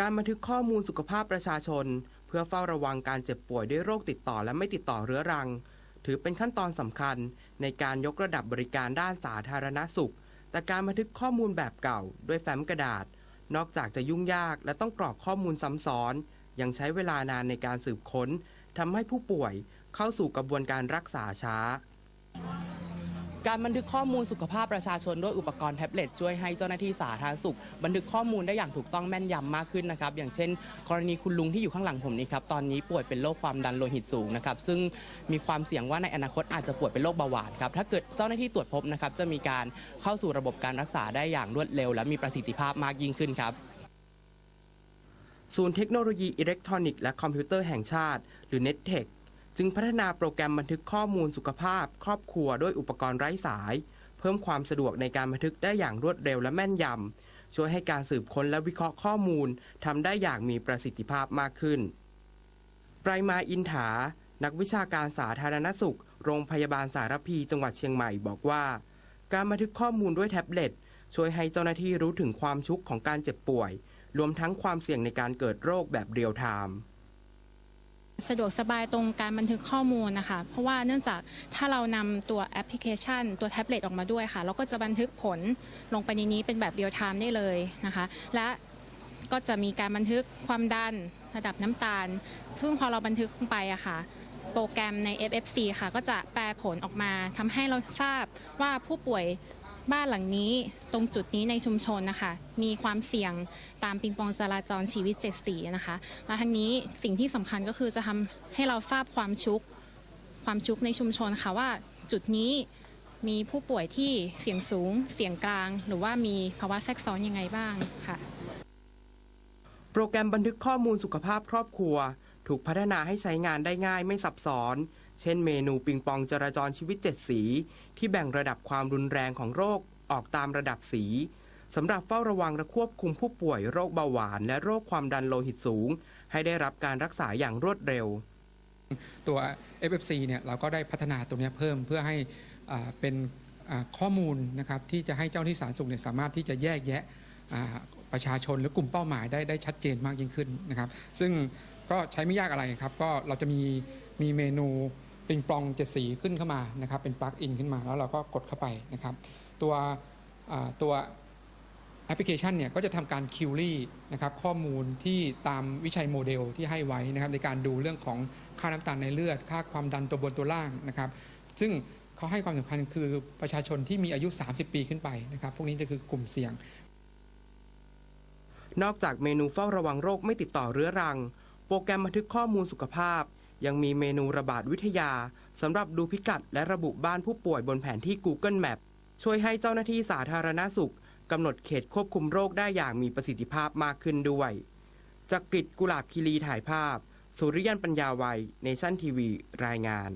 การบันทึกข้อมูลสุขภาพประชาชน เพื่อเฝ้าระวังการเจ็บป่วยด้วยโรคติดต่อและไม่ติดต่อเรื้อรัง ถือเป็นขั้นตอนสำคัญในการยกระดับบริการด้านสาธารณสุข แต่การบันทึกข้อมูลแบบเก่า ด้วยแฟ้มกระดาษ นอกจากจะยุ่งยากและต้องกรอกข้อมูลซ้ำซ้อน ยังใช้เวลานานในการสืบค้นทำให้ผู้ป่วยเข้าสู่กระบวนการรักษาช้า การบันทึกข้อมูลสุขภาพประชาชนด้วยอุปกรณ์แท็บเล็ตช่วยให้เจ้าหน้าที่สาธารณสุข บันทึกข้อมูลได้อย่างถูกต้องแม่นยำมากขึ้นนะครับอย่างเช่น กรณีคุณลุงที่อยู่ข้างหลังผมนี้ครับตอนนี้ป่วยเป็นโรคความดันโลหิตสูงนะครับซึ่งมีความเสี่ยงว่าในอนาคตอาจจะป่วยเป็นโรคเบาหวานครับถ้าเกิดเจ้าหน้าที่ตรวจพบนะครับจะมีการเข้าสู่ระบบการรักษาได้อย่างรวดเร็ว และมีประสิทธิภาพมากยิ่งขึ้นครับศูนย์เทคโนโลยีอิเล็กทรอนิกส์และคอมพิวเตอร์แห่งชาติ หรือ NETTECH จึงพัฒนาโปรแกรมบันทึกข้อมูลสุขภาพ ครอบครัวด้วยอุปกรณ์ไร้สาย เพิ่มความสะดวกในการบันทึกได้อย่างรวดเร็วและแม่นยำช่วยให้การสืบค้นและวิเคราะห์ข้อมูลทำได้อย่างมีประสิทธิภาพมากขึ้นปรมาอินถา นักวิชาการสาธารณสุข โรงพยาบาลสารพีจังหวัดเชียงใหม่บอกว่า การบันทึกข้อมูลด้วยแท็บเล็ตช่วยให้เจ้าหน้าที่รู้ถึงความชุกของการเจ็บป่วย รวมทั้งความเสี่ยงในการเกิดโรคแบบเรียลไทม์ สะดวกสบายตรงการบันทึกข้อมูลนะคะ เพราะว่าเนื่องจากถ้าเรานำตัวแอปพลิเคชัน ตัวแท็บเล็ตออกมาด้วยค่ะ เราก็จะบันทึกผลลงไปในนี้เป็นแบบเรียลไทม์ได้เลยนะคะ และก็จะมีการบันทึกความดันระดับน้ำตาล ซึ่งพอเราบันทึกลงไปอะค่ะ โปรแกรมใน FFC ค่ะ ก็จะแปลผลออกมาทำให้เราทราบว่าผู้ป่วย บ้านหลังนี้ตรงจุดนี้ในชุมชนนะคะ มีความเสี่ยงตามปิงปองจราจรชีวิตเจ็ดสีนะคะ และทั้งนี้สิ่งที่สำคัญก็คือจะทำให้เราทราบความชุก ความชุกในชุมชนค่ะว่าจุดนี้มีผู้ป่วยที่เสี่ยงสูง เสี่ยงกลาง หรือว่ามีภาวะแทรกซ้อนยังไงบ้างค่ะ โปรแกรมบันทึกข้อมูลสุขภาพครอบครัว ถูกพัฒนาให้ใช้งานได้ง่ายไม่ซับซ้อน เช่นเมนูปิงปองจราจรชีวิต 7 สี ที่แบ่งระดับความรุนแรงของโรคออกตามระดับสีสำหรับเฝ้าระวังและควบคุมผู้ป่วยโรคเบาหวาน และโรคความดันโลหิตสูง ให้ได้รับการรักษาอย่างรวดเร็ว ตัว FFC เนี่ยเราก็ได้พัฒนาตรงนี้เพิ่มเพื่อให้เป็นข้อมูลนะครับที่จะให้เจ้าหน้าที่สาธารณสุขเนี่ยสามารถที่จะแยกแยะประชาชนหรือกลุ่มเป้าหมายได้ได้ชัดเจนมากยิ่งขึ้นนะครับ ซึ่งก็ใช้ไม่ยากอะไรครับ ก็เราจะมีมีเมนู ปิงปองเจ็ดสีขึ้นเข้ามานะครับ เป็นปลั๊กอินขึ้นมาแล้วเราก็กดเข้าไปนะครับ ตัวตัวแอปพลิเคชันเนี่ยก็จะทำการคิวรี่นะครับข้อมูลที่ตามวิชัยโมเดลที่ให้ไว้นะครับในการดูเรื่องของค่าน้ำตาลในเลือด ค่าความดันตัวบนตัวล่างนะครับ ซึ่งเขาให้ความสำคัญคือประชาชนที่มีอายุ 30 ปีขึ้นไปนะครับ พวกนี้จะคือกลุ่มเสี่ยง นอกจากเมนูเฝ้าระวังโรคไม่ติดต่อเรื้อรัง โปรแกรมบันทึกข้อมูลสุขภาพ ยังมีเมนูระบาดวิทยาสำหรับดูพิกัดและระบุบ้านผู้ป่วยบนแผนที่ Google Map ช่วยให้เจ้าหน้าที่สาธารณสุขกำหนดเขตควบคุมโรคได้อย่างมีประสิทธิภาพมากขึ้นด้วย จากกริดกุหลาบคีรีถ่ายภาพ สุริยันปัญญาวัย เนชั่นทีวี รายงาน